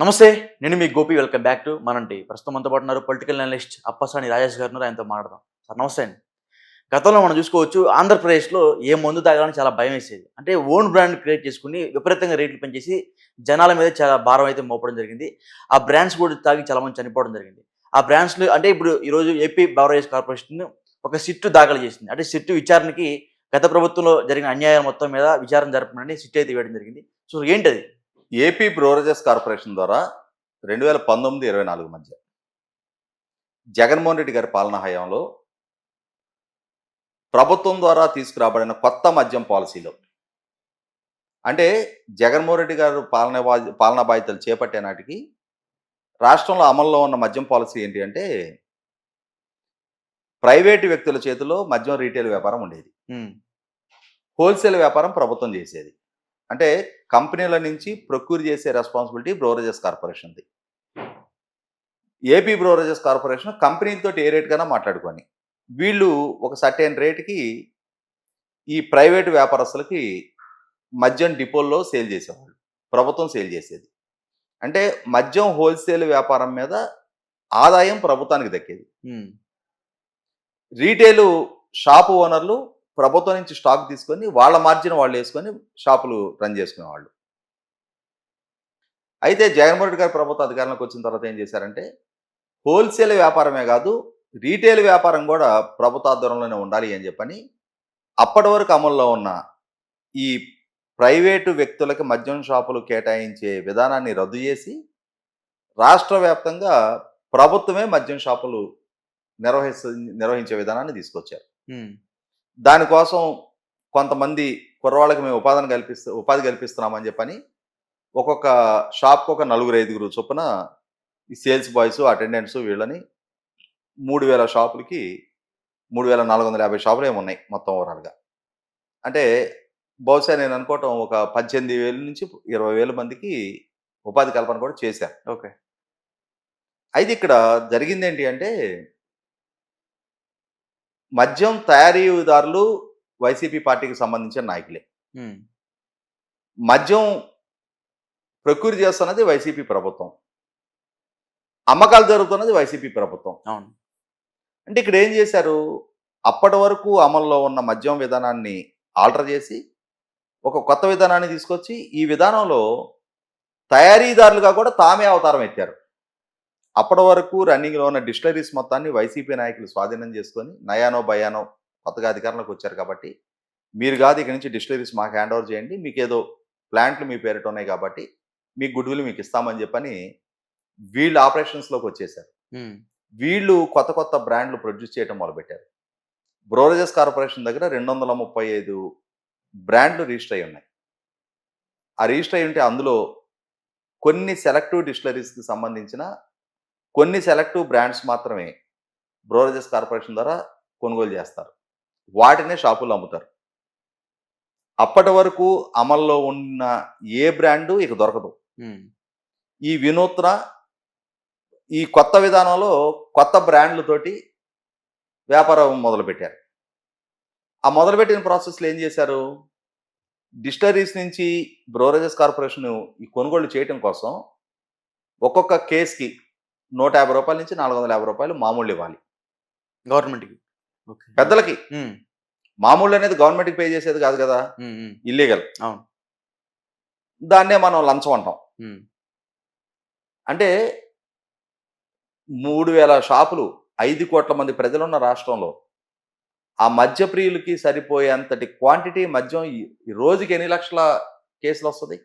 నమస్తే నేను మీ గోపి. వెల్కమ్ బ్యాక్ టు మనంటి. ప్రస్తుతం మనతో పాటు ఉన్నారు పొలిటికల్ అనలిస్ట్ అప్పసాని రాజేష్ గారు ఉన్నారు. ఆయనతో మాట్లాడదాం. సార్ నమస్తే అండి. గతంలో మనం చూసుకోవచ్చు ఆంధ్రప్రదేశ్లో ఏ మందు తాగాలని చాలా భయం వేసేది. అంటే ఓన్ బ్రాండ్ క్రియేట్ చేసుకుని విపరీతంగా రేట్లు పెంచేసి జనాల మీద చాలా భారం అయితే మోపడం జరిగింది. ఆ బ్రాండ్స్ కూడా తాగి చాలా మంది చనిపోవడం జరిగింది. ఆ బ్రాండ్స్లో అంటే ఇప్పుడు ఈరోజు ఏపీ బవరేజ్ కార్పొరేషన్ ఒక సిట్టు దాఖలు చేసింది. అంటే సిట్టు విచారణకి గత ప్రభుత్వంలో జరిగిన అన్యాయం మొత్తం మీద విచారణ జరపమని సిట్ అయితే వేయడం జరిగింది. సో ఏంటది? ఏపీ బ్రోరేజెస్ కార్పొరేషన్ ద్వారా రెండు వేల పంతొమ్మిది ఇరవై నాలుగు మధ్య జగన్మోహన్ రెడ్డి గారి పాలనా హయాంలో ప్రభుత్వం ద్వారా తీసుకురాబడిన కొత్త మద్యం పాలసీలో. అంటే జగన్మోహన్ రెడ్డి గారు పాలన పాలనా బాధ్యతలు చేపట్టే నాటికి రాష్ట్రంలో అమల్లో ఉన్న మద్యం పాలసీ ఏంటి అంటే ప్రైవేటు వ్యక్తుల చేతిలో మద్యం రీటైల్ వ్యాపారం ఉండేది. హోల్సేల్ వ్యాపారం ప్రభుత్వం చేసేది. అంటే కంపెనీల నుంచి ప్రొక్యూర్ చేసే రెస్పాన్సిబిలిటీ బ్రోరేజెస్ కార్పొరేషన్ది ఏపీ బ్రోరేజెస్ కార్పొరేషన్ కంపెనీలతో ఏ రేట్ కన్నా మాట్లాడుకొని వీళ్ళు ఒక సర్టెన్ రేటుకి ఈ ప్రైవేట్ వ్యాపారస్తులకి మద్యం డిపోల్లో సేల్ చేసేవాళ్ళు ప్రభుత్వం సేల్ చేసేది. అంటే మద్యం హోల్సేల్ వ్యాపారం మీద ఆదాయం ప్రభుత్వానికి దక్కేది. రీటైల్ షాపు ఓనర్లు ప్రభుత్వం నుంచి స్టాక్ తీసుకొని వాళ్ళ మార్జిన్ వాళ్ళు వేసుకొని షాపులు రన్ చేసుకునేవాళ్ళు. అయితే జగన్మోహన్ రెడ్డి గారు ప్రభుత్వం అధికారంలోకి వచ్చిన తర్వాత ఏం చేశారంటే హోల్సేల్ వ్యాపారమే కాదు రీటైల్ వ్యాపారం కూడా ప్రభుత్వ ఆధ్వర్యంలోనే ఉండాలి అని చెప్పని అప్పటి వరకు అమల్లో ఉన్న ఈ ప్రైవేటు వ్యక్తులకి మద్యం షాపులు కేటాయించే విధానాన్ని రద్దు చేసి రాష్ట్ర వ్యాప్తంగా ప్రభుత్వమే మద్యం షాపులు నిర్వహిస్తు నిర్వహించే విధానాన్ని తీసుకొచ్చారు. దానికోసం కొంతమంది కుర్రవాళ్ళకి మేము ఉపాధిని కల్పిస్తూ ఉపాధి కల్పిస్తున్నామని చెప్పని ఒక్కొక్క షాప్కి ఒక నలుగురు ఐదుగురు చొప్పున ఈ సేల్స్ బాయ్స్ అటెండెంట్స్ వీళ్ళని మూడు వేల షాపులకి మూడు వేల నాలుగు వందల యాభై షాపులు ఏమి ఉన్నాయి మొత్తం ఓవరాల్గా. అంటే బహుశా నేను అనుకోవటం ఒక పద్దెనిమిది వేల నుంచి ఇరవై వేల మందికి ఉపాధి కల్పన కూడా చేశారు ఓకే. అయితే ఇక్కడ జరిగింది ఏంటి అంటే మద్యం తయారీదారులు వైసీపీ పార్టీకి సంబంధించిన నాయకులే. మద్యం ప్రక్యూర్ చేస్తున్నది వైసీపీ ప్రభుత్వం. అమ్మకాలు జరుగుతున్నది వైసీపీ ప్రభుత్వం. అవును. అంటే ఇక్కడ ఏం చేశారు? అప్పటి వరకు అమల్లో ఉన్న మద్యం విధానాన్ని ఆల్టర్ చేసి ఒక కొత్త విధానాన్ని తీసుకొచ్చి ఈ విధానంలో తయారీదారులుగా కూడా తామే అవతారం ఎత్తారు. అప్పటి వరకు రన్నింగ్లో ఉన్న డిస్టలరీస్ మొత్తాన్ని వైసీపీ నాయకులు స్వాధీనం చేసుకొని నయానో భయానో కొత్తగా అధికారంలోకి వచ్చారు కాబట్టి మీరు కాదు ఇక్కడి నుంచి డిస్టలరీస్ మాకు హ్యాండ్ ఓవర్ చేయండి. మీకు ఏదో ప్లాంట్లు మీ పేరిట ఉన్నాయి కాబట్టి మీ గుడ్ విల్ మీకు ఇస్తామని చెప్పని వీళ్ళు ఆపరేషన్స్లోకి వచ్చేసారు. వీళ్ళు కొత్త కొత్త బ్రాండ్లు ప్రొడ్యూస్ చేయడం మొదలుపెట్టారు. బ్రోరేజెస్ కార్పొరేషన్ దగ్గర రెండు వందల ముప్పై ఐదు బ్రాండ్లు రిజిస్టర్ అయి ఉన్నాయి. ఆ రిజిస్టర్ అయి ఉంటే అందులో కొన్ని సెలెక్టివ్ డిస్టిలరీస్కి సంబంధించిన కొన్ని సెలెక్టివ్ బ్రాండ్స్ మాత్రమే బ్రోరేజెస్ కార్పొరేషన్ ద్వారా కొనుగోలు చేస్తారు. వాటినే షాపుల్లో అమ్ముతారు. అప్పటి వరకు అమల్లో ఉన్న ఏ బ్రాండు ఇక దొరకదు. ఈ వినూత్న ఈ కొత్త విధానంలో కొత్త బ్రాండ్లతోటి వ్యాపారం మొదలుపెట్టారు. ఆ మొదలుపెట్టిన ప్రాసెస్లో ఏం చేశారు? డిస్టరీస్ నుంచి బ్రోరేజెస్ కార్పొరేషన్ ఈ కొనుగోలు చేయటం కోసం ఒక్కొక్క కేస్కి నూట యాభై రూపాయల నుంచి నాలుగు వందల యాభై రూపాయలు మామూలు ఇవ్వాలి. గవర్నమెంట్కి? పెద్దలకి. మామూలు అనేది గవర్నమెంట్కి పే చేసేది కాదు కదా. ఇల్లీగల్ అవును. దాన్నే మనం లంచం అంటాం. అంటే మూడు వేల షాపులు ఐదు కోట్ల మంది ప్రజలున్న రాష్ట్రంలో ఆ మద్య ప్రియులకి సరిపోయేంతటి క్వాంటిటీ మద్యం రోజుకి ఎన్ని లక్షల కేసులు వస్తుంది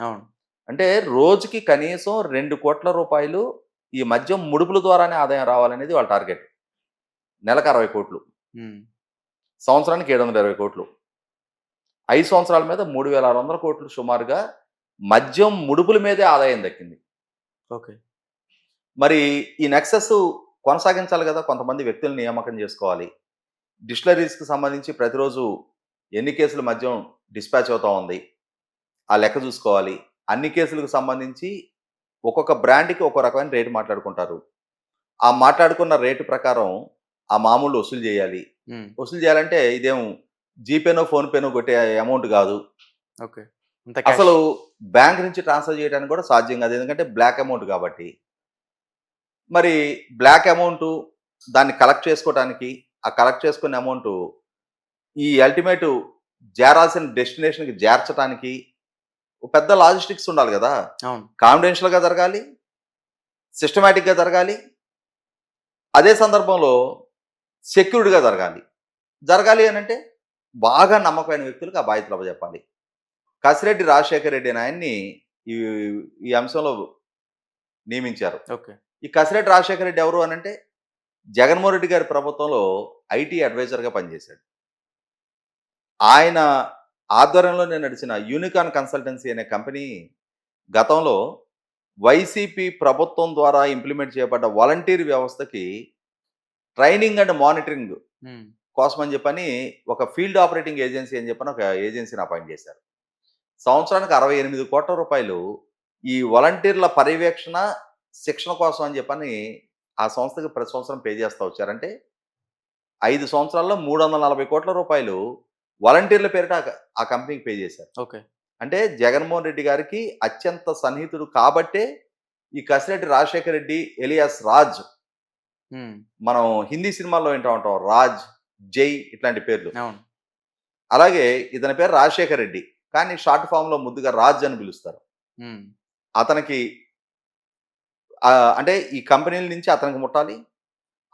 అవును. అంటే రోజుకి కనీసం రెండు కోట్ల రూపాయలు ఈ మద్యం ముడుపుల ద్వారానే ఆదాయం రావాలనేది వాళ్ళ టార్గెట్. నెలకు అరవై కోట్లు. సంవత్సరానికి ఏడు వందల ఇరవై కోట్లు. ఐదు సంవత్సరాల మీద మూడు వేల ఆరు వందల కోట్లు సుమారుగా మద్యం ముడుపుల మీదే ఆదాయం దక్కింది. ఓకే. మరి ఈ నెక్సెస్ కొనసాగించాలి కదా కొంతమంది వ్యక్తులను నియామకం చేసుకోవాలి. డిస్టిలరీస్కి సంబంధించి ప్రతిరోజు ఎన్ని కేసుల మద్యం డిస్పాచ్ అవుతా ఉంది? ఆ లెక్క చూసుకోవాలి. అన్ని కేసులకు సంబంధించి ఒక్కొక్క బ్రాండ్కి ఒక్కో రకమైన రేటు మాట్లాడుకుంటారు. ఆ మాట్లాడుకున్న రేటు ప్రకారం ఆ మామూలు వసూలు చేయాలి. వసూలు చేయాలంటే ఇదేం జీపేనో ఫోన్పేనో కొట్టే అమౌంట్ కాదు. ఓకే. అసలు బ్యాంక్ నుంచి ట్రాన్స్ఫర్ చేయడానికి కూడా సాధ్యం కాదు. ఎందుకంటే బ్లాక్ అమౌంట్ కాబట్టి. మరి బ్లాక్ అమౌంట్ దాన్ని కలెక్ట్ చేసుకోవడానికి ఆ కలెక్ట్ చేసుకునే అమౌంట్ ఈ అల్టిమేట్ చేరాల్సిన డెస్టినేషన్కి చేర్చడానికి పెద్ద లాజిస్టిక్స్ ఉండాలి కదా. అవును. కాన్ఫిడెన్షియల్గా జరగాలి సిస్టమేటిక్గా జరగాలి అదే సందర్భంలో సెక్యూర్డ్గా జరగాలి. జరగాలి అని అంటే బాగా నమ్మకమైన వ్యక్తులకు ఆ బాధ్యతలు అప్పచెప్పాలి. కసిరెడ్డి రాజశేఖర రెడ్డి అని ఆయన్ని ఈ ఈ అంశంలో నియమించారు. ఓకే. ఈ కసిరెడ్డి రాజశేఖర రెడ్డి ఎవరు అని అంటే జగన్మోహన్ రెడ్డి గారి ప్రభుత్వంలో ఐటీ అడ్వైజర్గా పనిచేశాడు. ఆయన ఆధ్వర్యంలో నేను నడిచిన యూనికాన్ కన్సల్టెన్సీ అనే కంపెనీ గతంలో వైసీపీ ప్రభుత్వం ద్వారా ఇంప్లిమెంట్ చేయబడ్డ వాలంటీర్ వ్యవస్థకి ట్రైనింగ్ అండ్ మానిటరింగ్ కోసం అని చెప్పని ఒక ఫీల్డ్ ఆపరేటింగ్ ఏజెన్సీ అని చెప్పని ఒక ఏజెన్సీని అపాయింట్ చేశారు. సంవత్సరానికి అరవై ఎనిమిది కోట్ల రూపాయలు ఈ వాలంటీర్ల పర్యవేక్షణ శిక్షణ కోసం అని చెప్పని ఆ సంస్థకి ప్రతి సంవత్సరం పే చేస్తూ వచ్చారంటే ఐదు సంవత్సరాల్లో మూడు వందల నలభై కోట్ల రూపాయలు వాలంటీర్ల పేరిట ఆ- కంపెనీకి పే చేశారు. ఓకే. అంటే జగన్మోహన్ రెడ్డి గారికి అత్యంత సన్నిహితుడు కాబట్టే ఈ కసిరెడ్డి రాజశేఖర రెడ్డి ఎలియాస్ రాజ్ మనం హిందీ సినిమాల్లో వింటూ ఉంటాం. రాజ్ జై ఇట్లాంటి పేర్లు. అలాగే ఇతని పేరు రాజశేఖర్ రెడ్డి. కానీ షార్ట్ ఫామ్లో ముద్దుగా రాజ్ అని పిలుస్తారు. అతనికి అంటే ఈ కంపెనీల నుంచి అతనికి ముట్టాలి.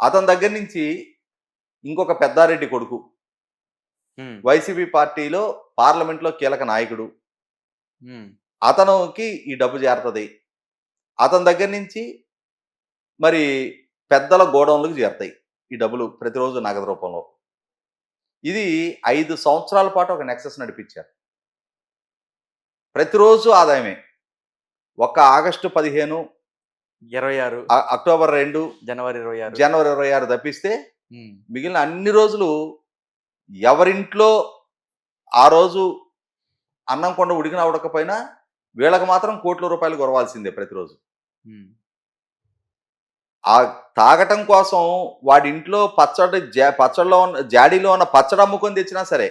అతని దగ్గర నుంచి ఇంకొక పెద్దారెడ్డి కొడుకు వైసీపీ పార్టీలో పార్లమెంట్లో కీలక నాయకుడు. అతనుకి ఈ డబ్బు చేరుతుంది. అతని దగ్గర నుంచి మరి పెద్దల గోడౌన్లకు చేరుతాయి ఈ డబ్బులు ప్రతిరోజు నగదు రూపంలో. ఇది ఐదు సంవత్సరాల పాటు ఒక నెక్సెస్ నడిపించారు. ప్రతిరోజు ఆదాయమే. ఒక్క ఆగస్టు పదిహేను ఇరవై ఆరు అక్టోబర్ రెండు జనవరి ఇరవై ఆరు. జనవరి ఇరవై ఆరు తప్పిస్తే మిగిలిన అన్ని రోజులు ఎవరింట్లో ఆ రోజు అన్నం కొండ ఉడికినా ఉడకపోయినా వీళ్ళకి మాత్రం కోట్ల రూపాయలు కొరవాల్సిందే ప్రతిరోజు. ఆ తాగటం కోసం వాడి ఇంట్లో పచ్చడి జా- పచ్చడిలో ఉన్న జాడీలో ఉన్న పచ్చడి అమ్ముకొని తెచ్చినా సరే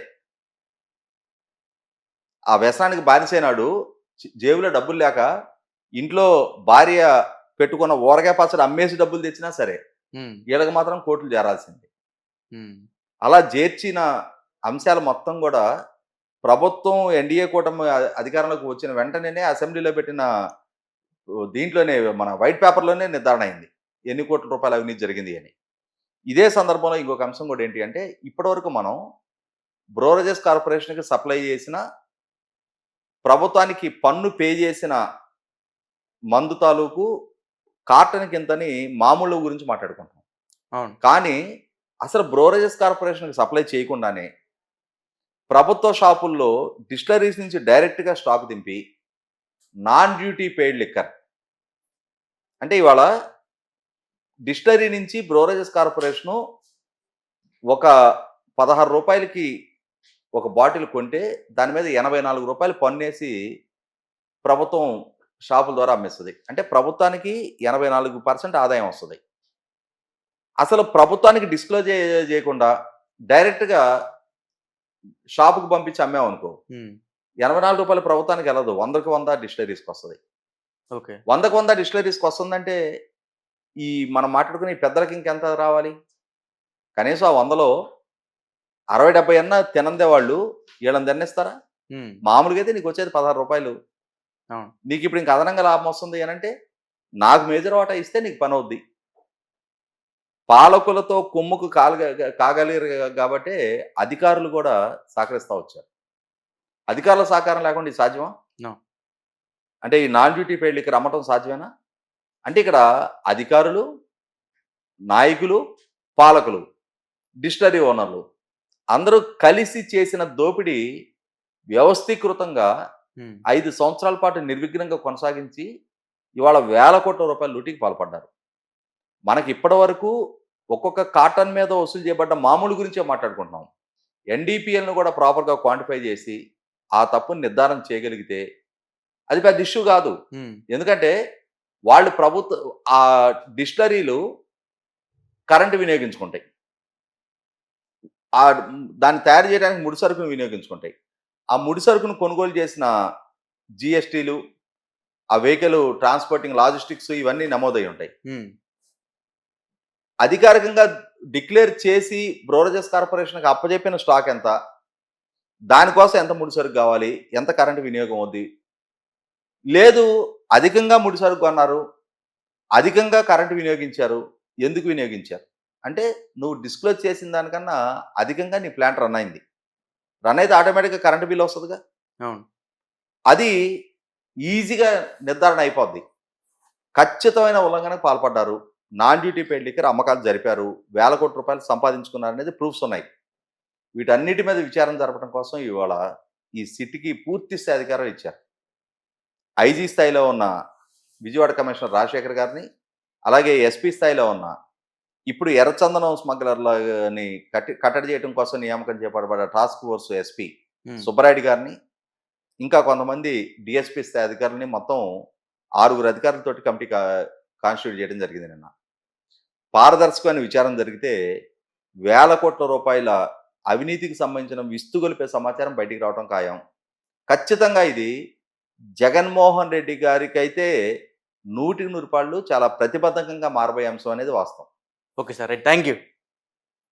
ఆ వ్యసనానికి బానిసైనాడు. జేబులో డబ్బులు లేక ఇంట్లో భార్య పెట్టుకున్న ఊరగాయ పచ్చడి అమ్మేసి డబ్బులు తెచ్చినా సరే వీళ్ళకి మాత్రం కోట్లు చేరాల్సిందే అలా చేర్చిన అంశాలు మొత్తం కూడా ప్రభుత్వం ఎన్డీఏ కూటమి అధికారంలోకి వచ్చిన వెంటనే అసెంబ్లీలో పెట్టిన దీంట్లోనే మన వైట్ పేపర్లోనే నిర్ధారణ అయింది. ఎన్ని కోట్ల రూపాయల అవినీతి జరిగింది అని. ఇదే సందర్భంలో ఇంకొక అంశం కూడా ఏంటి అంటే ఇప్పటివరకు మనం బ్రోరేజెస్ కార్పొరేషన్కి సప్లై చేసిన ప్రభుత్వానికి పన్ను పే చేసిన మందు తాలూకు కార్టన్కి ఇంతని మామూలు గురించి మాట్లాడుకుంటాం అవును. కానీ అసలు బ్రోరేజెస్ కార్పొరేషన్కి సప్లై చేయకుండానే ప్రభుత్వ షాపుల్లో డిస్టలరీస్ నుంచి డైరెక్ట్గా స్టాక్ దింపి నాన్ డ్యూటీ పెయిడ్ లిక్కర్. అంటే ఇవాళ డిస్టలరీ నుంచి బ్రోరేజెస్ కార్పొరేషను ఒక పదహారు రూపాయలకి ఒక బాటిల్ కొంటే దాని మీద ఎనభై నాలుగు రూపాయలు పన్నేసి ప్రభుత్వం షాపుల ద్వారా అమ్మేస్తుంది. అంటే ప్రభుత్వానికి ఎనభై నాలుగు పర్సెంట్ ఆదాయం వస్తుంది. అసలు ప్రభుత్వానికి డిస్క్లోజ్ చేయకుండా డైరెక్ట్గా షాపుకి పంపించి అమ్మామనుకో ఎనభై నాలుగు రూపాయలు ప్రభుత్వానికి వెళ్ళదు. వందకు వంద డిస్టలరీస్కి వస్తుంది. ఓకే. వందకు వంద డిస్టలరీస్కి వస్తుందంటే ఈ మనం మాట్లాడుకునే పెద్దలకి ఇంకెంత రావాలి? కనీసం ఆ వందలో అరవై డెబ్బై అన్న తినందే వాళ్ళు వీళ్ళని తినేస్తారా? మామూలుగా అయితే నీకు వచ్చేది పదహారు రూపాయలు. నీకు ఇప్పుడు ఇంక అదనంగా లాభం వస్తుంది అని అంటే నాకు మేజర్ వాటా ఇస్తే నీకు పని అవుద్ది. పాలకులతో కొమ్ముకు కాగ కాగలిగారు కాబట్టి అధికారులు కూడా సహకరిస్తూ వచ్చారు. అధికారుల సహకారం లేకుండా ఇది సాధ్యమా. అంటే ఈ నాన్ డ్యూటీ పెళ్ళి ఇక్కడ అమ్మటం సాధ్యమేనా? అంటే ఇక్కడ అధికారులు నాయకులు పాలకులు డిస్టరీ ఓనర్లు అందరూ కలిసి చేసిన దోపిడీ వ్యవస్థీకృతంగా ఐదు సంవత్సరాల పాటు నిర్విఘ్నంగా కొనసాగించి ఇవాళ వేల కోట్ల రూపాయల లూటీకి పాల్పడ్డారు. మనకి ఇప్పటి వరకు ఒక్కొక్క కాటన్ మీద వసూలు చేయబడ్డ మామూలు గురించే మాట్లాడుకుంటున్నాం. ఎన్డీపీఎల్ను కూడా ప్రాపర్గా క్వాంటిఫై చేసి ఆ తప్పుని నిర్ధారణ చేయగలిగితే అది పెద్ద ఇష్యూ కాదు. ఎందుకంటే వాళ్ళు ప్రభుత్వ ఆ డిస్టరీలు కరెంటు వినియోగించుకుంటాయి. ఆ దాన్ని తయారు చేయడానికి ముడి సరుకును వినియోగించుకుంటాయి. ఆ ముడి సరుకును కొనుగోలు చేసిన జిఎస్టీలు ఆ వెహికల్ ట్రాన్స్పోర్టింగ్ లాజిస్టిక్స్ ఇవన్నీ నమోదై ఉంటాయి. అధికారికంగా డిక్లేర్ చేసి బ్రోరజెస్ కార్పొరేషన్కి అప్పచెప్పిన స్టాక్ ఎంత? దానికోసం ఎంత ముడి సరుకు కావాలి? ఎంత కరెంటు వినియోగం అవుద్ది? లేదు అధికంగా ముడి సరుకు కొన్నారు అధికంగా కరెంటు వినియోగించారు ఎందుకు వినియోగించారు? అంటే నువ్వు డిస్క్లోజ్ చేసిన దానికన్నా అధికంగా నీ ప్లాంట్ రన్ అయింది. రన్ అయితే ఆటోమేటిక్గా కరెంటు బిల్ వస్తుందిగా. అవును. అది ఈజీగా నిర్ధారణ అయిపోద్ది. ఖచ్చితమైన ఉల్లంఘనకు పాల్పడ్డారు. నాన్ డ్యూటీ పెయిడ్ లిక్కర్ అమ్మకాలు జరిపారు. వేల కోట్ల రూపాయలు సంపాదించుకున్నారు అనేది ప్రూఫ్స్ ఉన్నాయి. వీటన్నిటి మీద విచారణ జరపడం కోసం ఇవాళ ఈ సిటీకి పూర్తి స్థాయి అధికారం ఇచ్చారు. ఐజీ స్థాయిలో ఉన్న విజయవాడ కమిషనర్ రాజశేఖర్ గారిని అలాగే ఎస్పీ స్థాయిలో ఉన్న ఇప్పుడు ఎర్రచందనం స్మగ్లర్లని కట్టి కట్టడి చేయడం కోసం నియామకం చేపట్టబడ్డ టాస్క్ ఫోర్స్ ఎస్పీ సుబ్బరాయుడు గారిని ఇంకా కొంతమంది డిఎస్పీ స్థాయి అధికారులని మొత్తం ఆరుగురు అధికారులతోటి కమిటీ కాన్స్టిట్యూట్ చేయడం జరిగింది నిన్న. పారదర్శకమైన విచారం జరిగితే వేల కోట్ల రూపాయల అవినీతికి సంబంధించిన విస్తుగొలిపే సమాచారం బయటికి రావడం ఖాయం. ఖచ్చితంగా ఇది జగన్మోహన్ రెడ్డి గారికైతే నూటికి నూరు చాలా ప్రతిబద్ధకంగా మారబోయే అంశం అనేది వాస్తవం. Okay sir thank you